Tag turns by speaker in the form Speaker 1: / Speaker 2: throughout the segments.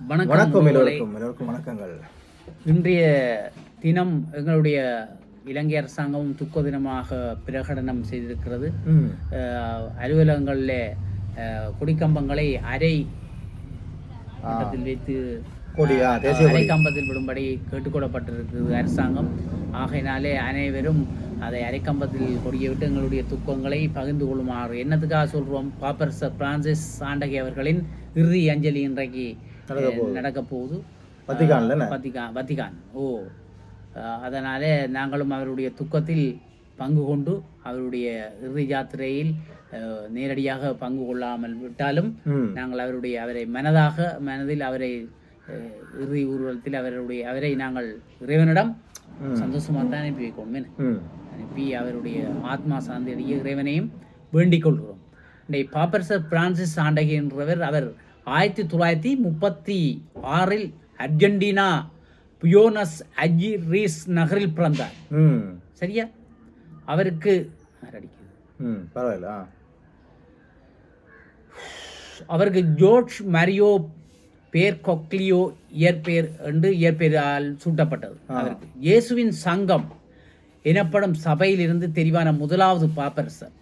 Speaker 1: வணக்கம்.
Speaker 2: எல்லோருக்கும் எல்லோருக்கும் வணக்கங்கள்.
Speaker 1: இன்றைய தினம் எங்களுடைய இலங்கை அரசாங்கமும் துக்க தினமாக பிரகடனம் செய்திருக்கிறது. அலுவலகங்களில் கொடிக்கம்பங்களை அரை வைத்து அரை கம்பத்தில் விடும்படி கேட்டுக்கொள்ளப்பட்டிருக்கிறது அரசாங்கம். ஆகையினாலே அனைவரும் அதை அரைக்கம்பத்தில் கொடியை விட்டு எங்களுடைய துக்கங்களை பகிர்ந்து கொள்ளுமாறு. என்னத்துக்காக சொல்றோம்? பாப்பர் சர் பிரான்சிஸ் சாண்டகி அவர்களின் இறுதி அஞ்சலி இன்றைக்கு
Speaker 2: நடக்க
Speaker 1: போகுது.
Speaker 2: வத்திக்கான்ல என்ன?
Speaker 1: வத்திகான் வத்திகான் ஓ. அதனாலே நாங்களும் அவருடைய துக்கத்தில் பங்கு கொண்டு அவருடைய இறுதி யாத்திரையில் நேரடியாக பங்கு கொள்ளாமல் விட்டாலும் நாங்கள் அவருடைய அவரை மனதாக மனதில் அவரை இறுதி ஊர்வலத்தில் அவருடைய அவரை நாங்கள் இறைவனிடம். சந்தோஷமாக தான் அனுப்பி வைக்கணும் அனுப்பி அவருடைய ஆத்மா சாந்தியடைய இறைவனையும் வேண்டிக் கொள்கிறோம். பாப்பரசர் பிரான்சிஸ் ஆண்டகி என்றவர் அவர் ஆயிரத்தி தொள்ளாயிரத்தி முப்பத்தி ஆறில் அர்ஜென்டினா புயோனஸ் அஜிரீஸ் நகரில் பிறந்தார். சரியா? அவருக்கு
Speaker 2: பரவாயில்ல
Speaker 1: அவருக்கு ஜோர்ஜ் மரியோ பேர் கொக்லியோ இயற்பெயர் என்று இயற்பெயரால் சூட்டப்பட்டது. அவருக்கு இயேசுவின் சங்கம் எனப்படும் சபையிலிருந்து தெரிவான முதலாவது பாப்பரசர்.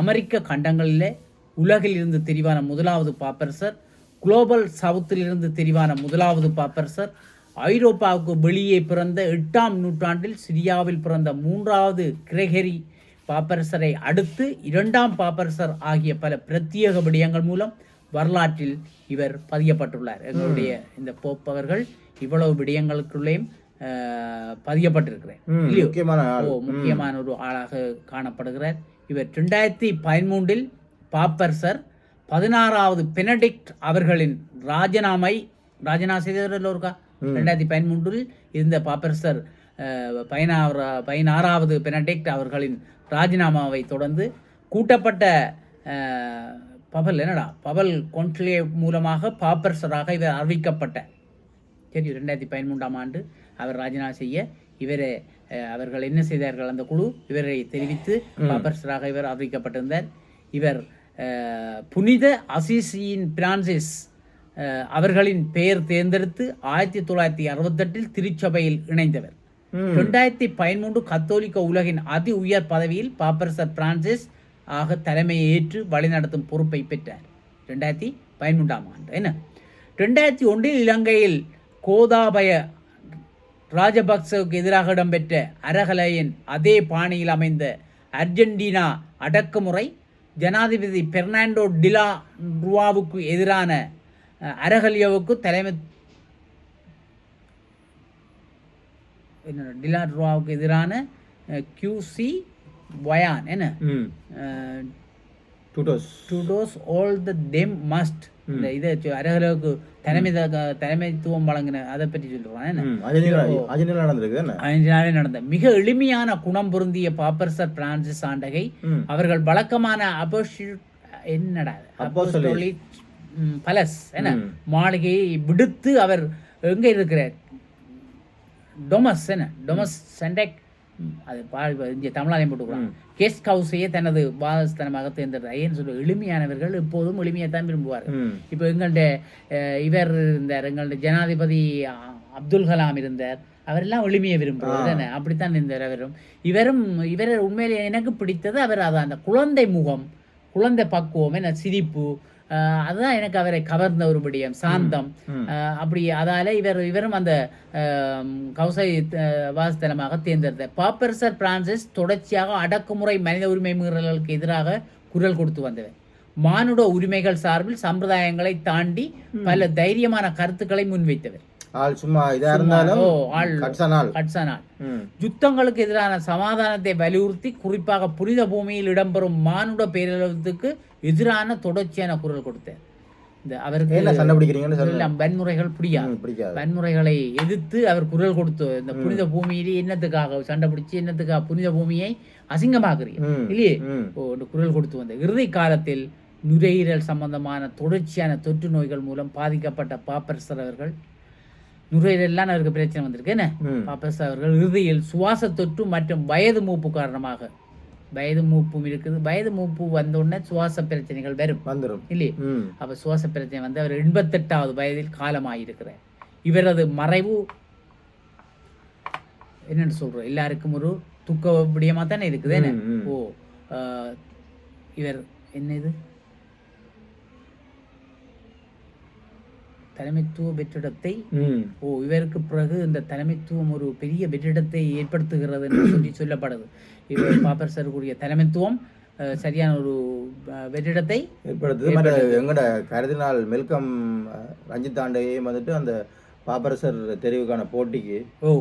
Speaker 1: அமெரிக்க கண்டங்களிலே உலகில் இருந்து தெரிவான முதலாவது பாப்பரசர் குளோபல் சவுத்திலிருந்து தெரிவான முதலாவது பாப்பரசர் ஐரோப்பாவுக்கு வெளியே பிறந்த எட்டாம் நூற்றாண்டில் சிரியாவில் பிறந்த மூன்றாவது கிரெகரி பாப்பரசரை அடுத்து இரண்டாம் பாப்பரசர் ஆகிய பல பிரத்யேக விடயங்கள் மூலம் வரலாற்றில் இவர் பதியப்பட்டுள்ளார். எங்களுடைய இந்த போப் அவர்கள் இவ்வளவு விடயங்களுக்குள்ளேயும் இல்லையோ?
Speaker 2: முக்கியமான
Speaker 1: முக்கியமான ஒரு ஆளாக காணப்படுகிறார். இவர் ரெண்டாயிரத்தி பதிமூன்றில் பாப்பர்சர் பதினாறாவது பெனடிக்ட் அவர்களின் ராஜினாமை ராஜினா செய்தவர் இருக்கா ரெண்டாயிரத்தி பதிமூன்றில் இருந்த பாப்பர்சர் பதினாறா பதினாறாவது பெனடிக்ட் அவர்களின் ராஜினாமாவை தொடர்ந்து கூட்டப்பட்ட பபல் என்னடா? பபல் கொன்ட்லே மூலமாக பாப்பர்சராக இவர் அறிவிக்கப்பட்ட. சரி ரெண்டாயிரத்தி பதிமூன்றாம் ஆண்டு அவர் ராஜினாமா செய்ய இவரை அவர்கள் என்ன செய்தார்கள் அந்த குழு? இவரை தெரிவித்து பாப்பர்சராக இவர் அறிவிக்கப்பட்டிருந்தார். இவர் புனித அசிசியின் பிரான்சிஸ் அவர்களின் பெயர் தேர்ந்தெடுத்து ஆயிரத்தி தொள்ளாயிரத்தி அறுபத்தெட்டில் திருச்சபையில் இணைந்தவர். ரெண்டாயிரத்தி பதிமூன்று கத்தோலிக்க உலகின் அதி உயர் பதவியில் பாப்பரசர் பிரான்சிஸ் ஆக தலைமையை ஏற்று வழிநடத்தும் பொறுப்பை பெற்றார். ரெண்டாயிரத்தி பதிமூன்றாம் ஆண்டு என்ன? ரெண்டாயிரத்தி ஒன்றில் இலங்கையில் கோதாபய ராஜபக்சவுக்கு எதிராக இடம்பெற்ற அரகலையின் அதே பாணியில் அமைந்த அர்ஜென்டினா அடக்குமுறை ஜனாதிபதி பெர்னாண்டோ டிலா ருவாவுக்கு எதிரான அரகலியோவுக்கு தலைமை டிலா ருவாவுக்கு எதிரான கியூசி வயான் என்ன?
Speaker 2: ம். டூட்டோஸ்
Speaker 1: டு டோஸ் ஆல் த தெம் மஸ்ட் இந்த இதை அரகலவுக்கு தலைமை தலைமைத்துவம் வழங்கின அதை பற்றி நாளில் நடந்த மிக எளிமையான குணம் பொருந்திய பாப்பர்சர் பிரான்சிஸ் ஆண்டகை
Speaker 2: ம்.
Speaker 1: அவர்கள் வழக்கமான அபோஷி என்னடா. பலஸ் என்ன. மாளிகையை விடுத்து அவர் எங்க இருக்கிறார்? டொமஸ் என்ன? டொமஸ் சென்டெக் ம், அது பா இங்கே தமிழாலையும் போட்டுக்கலாம். கெஸ்ட் ஹவுஸையே தனது வாசஸ்தனமாக தேர்ந்தெடுத்தார். ஏன்னு சொல்ல எளிமையானவர்கள் எப்போதும் எளிமையை தான் விரும்புவார்கள்
Speaker 2: ம்.
Speaker 1: இப்போ எங்கள்ட இவர் இருந்தார் எங்கள்ட ஜனாதிபதி அப்துல் கலாம் இருந்தார். அவரெல்லாம் எளிமையை விரும்புவார். தானே அப்படித்தான் இருந்தார் அவரும். இவரும் இவர் உண்மையிலே எனக்கு பிடித்தது அவர் அது அந்த குழந்தை முகம் குழந்தை பக்குவம் என்ன சிரிப்பு அதுதான் எனக்கு அவரை கவர்ந்த ஒரு விடயம் சாந்தம். அப்படி அதால இவர் இவரும் அந்த கௌசை அஹ், வாசஸ்தலமாக தேர்ந்தெடுத்தார் பாப்பரசர் பிரான்சிஸ் தொடர்ச்சியாக அடக்குமுறை மனித உரிமை மீறல்களுக்கு எதிராக குரல் கொடுத்து வந்தவர். மானுட உரிமைகள் சார்பில் சம்பிரதாயங்களை தாண்டி பல தைரியமான கருத்துக்களை முன்வைத்தவர்.
Speaker 2: ஆள் சும்மா இதா இருந்தாலும்
Speaker 1: ஆள் கட்சனால் யுத்தங்களுக்கு எதிரான சமாதானத்தை வலியுறுத்தி குறிப்பாக புனித பூமியில் இடம்பெறும் மானுட பேரளவுக்கு எதிரான தொடர்ச்சியான குரல் கொடுத்தார் இந்த அவருக்கு வன்முறைகள் பிடிக்காது. வன்முறைகளை எதிர்த்து அவர் குரல் கொடுத்து இந்த புனித பூமியிலே என்னத்துக்காக சண்டை பிடிச்சி என்னத்துக்காக புனித பூமியை அசிங்கமாக்குறீங்க இல்லையே? குரல் கொடுத்து வந்த இறுதி காலத்தில் நுரையீரல் சம்பந்தமான தொடர்ச்சியான தொற்று நோய்கள் மூலம் பாதிக்கப்பட்ட பாப்பரசர் அவர்கள் நுரையீரல்லாம் அவருக்கு பிரச்சனை வந்திருக்கு. என்ன? பாப்பரசர் அவர்கள் இறுதியில் சுவாச தொற்று மற்றும் வயது மூப்பு காரணமாக. வயது மூப்பும் இருக்குது. வயது மூப்பு வந்த உடனே சுவாச பிரச்சனைகள் வரும்.
Speaker 2: வந்துடும்
Speaker 1: இல்லையே? அப்ப சுவாச பிரச்சனை வந்து அவர் எண்பத்தெட்டாவது வயதில் காலமாயிருக்கிறார். இவரது மறைவு என்னன்னு சொல்றோம். எல்லாருக்கும் ஒரு துக்க விடயமா தானே இருக்குது. ஓ இவர் என்ன இது தலைமைத்துவ வெற்றிடத்தை
Speaker 2: ம்.
Speaker 1: ஓ இவருக்கு பிறகு இந்த தலைமைத்துவம் ஒரு பெரிய வெற்றிடத்தை ஏற்படுத்துகிறது என்று சொல்லி சொல்லப்படுது. இவர் பாப்பர் சருக்குரிய தலைமைத்துவம் அஹ், சரியான ஒரு வெற்றிடத்தை
Speaker 2: ஏற்படுத்துது. மற்ற எங்கட கருதினால் மெல்கம் ரஞ்சித் ஆண்டையும் வந்துட்டு அந்த பாப்பரசர் தெரிவுக்கான போட்டிக்கு
Speaker 1: ஓ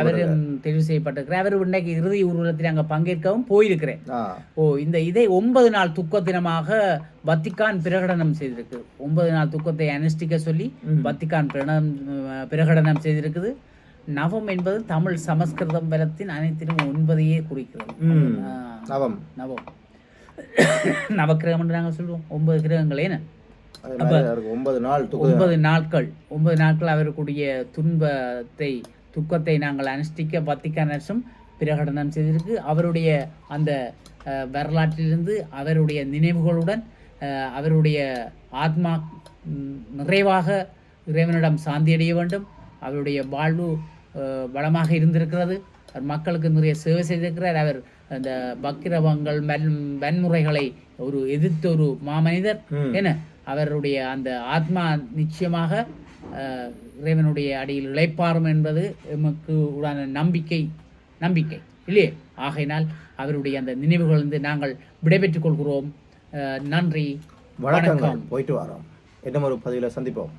Speaker 1: அவரும் தெரிவு செய்யப்பட்டிருக்கிறார். அவர் இன்னைக்கு இறுதி ஊர்வலத்தில் அங்க பங்கேற்கவும் போயிருக்கிறேன். ஓ இந்த இதை ஒன்பது நாள் துக்க தினமாக வத்திக்கான் பிரகடனம் செய்திருக்கு. ஒன்பது நாள் துக்கத்தை அனுஷ்டிக்க சொல்லி. வத்திக்கான் பிரகடனம் பிரகடனம் செய்திருக்குது. நவம் என்பது தமிழ் சமஸ்கிருதம் பலத்தின் அனைத்திலும் ஒன்பதையே குறிக்கிறது.
Speaker 2: நவம்.
Speaker 1: நவம். நவக்கிரகம் என்று நாங்கள் சொல்லுவோம் ஒன்பது கிரகங்கள் என்ன
Speaker 2: அதே மாதிரி அவருக்கு ஒன்பது நாள்
Speaker 1: ஒன்பது நாட்கள். ஒன்பது நாட்கள் அவருக்குரிய துன்பத்தை துக்கத்தை நாங்கள் அனுஷ்டிக்க வத்திக்கான் அரசும் பிரகடனம் செய்திருக்கு. அவருடைய அந்த வரலாற்றிலிருந்து அவருடைய நினைவுகளுடன் அவருடைய ஆத்மா நிறைவாக இறைவனிடம் சாந்தியடைய வேண்டும். அவருடைய வாழ்வு வளமாக இருந்திருக்கிறது. அவர் மக்களுக்கு நிறைய சேவை செய்திருக்கிறார். அவர் அந்த பக்கிரவங்கள் வன் வன்முறைகளை ஒரு எதிர்த்த ஒரு மாமனிதர்.
Speaker 2: ம்.
Speaker 1: என்ன அவருடைய அந்த ஆத்மா நிச்சயமாக இறைவனுடைய அடியில் இளைப்பாறும் என்பது எமக்கு உடான நம்பிக்கை நம்பிக்கை இல்லையே? ஆகையினால் அவருடைய அந்த நினைவுகளிலிருந்து நாங்கள் விடைபெற்றுக் கொள்கிறோம். நன்றி.
Speaker 2: வணக்கங்கள். போயிட்டு வரோம். இன்னும் ஒரு பதிவில் சந்திப்போம்.